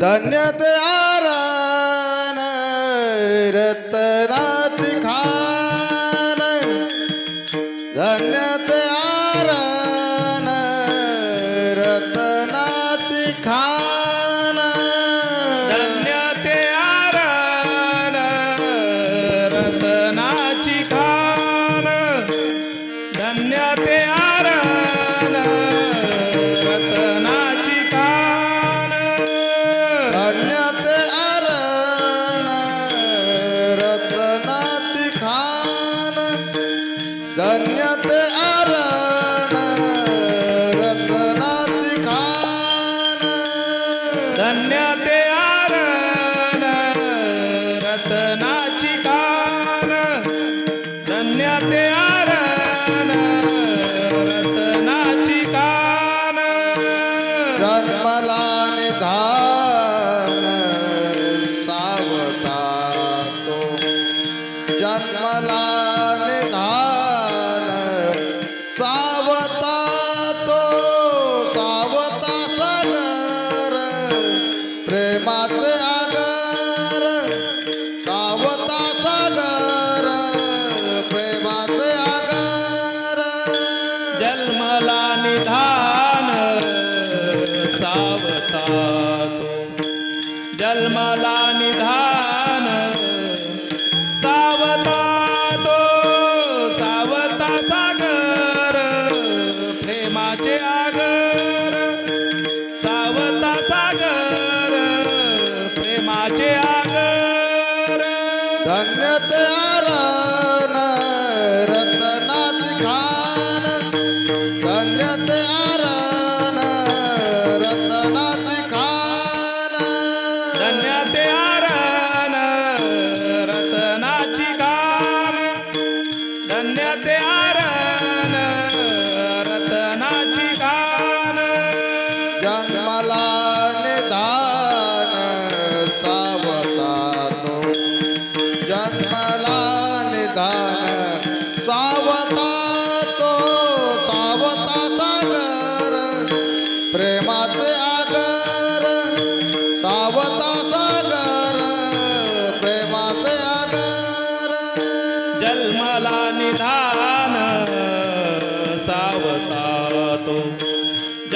धन्यत आरान रत्नाची खान. धन्यत आरान शरणाची कान धन्यते आरण रत्नाची कान जन्मला निधान तो जन्मला निधान सावता तो सावता सागर प्रेमाचे आगर सावता सागर प्रेमाचे आगर. धन्यते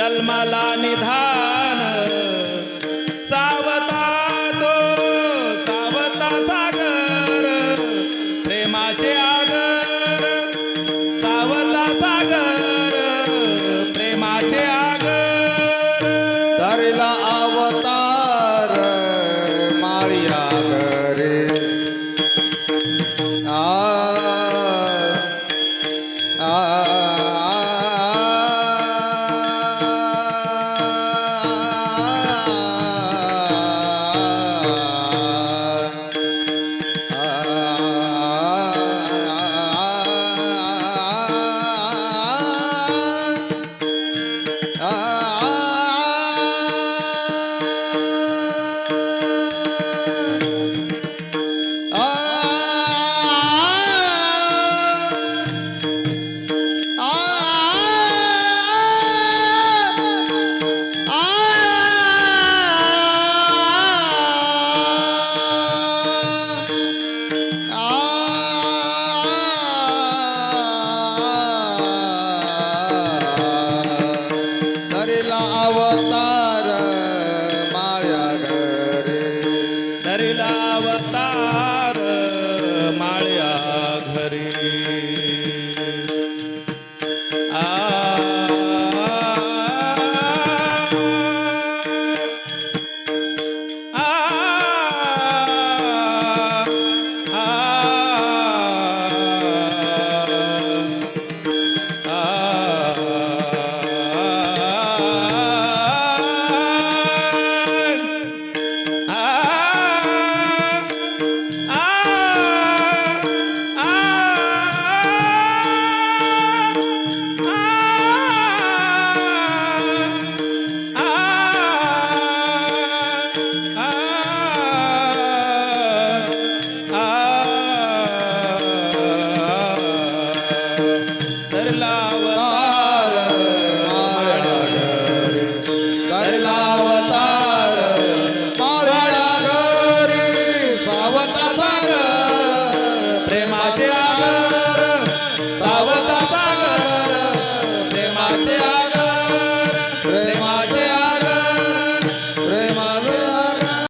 जन्मला निधा Amém. Bravo.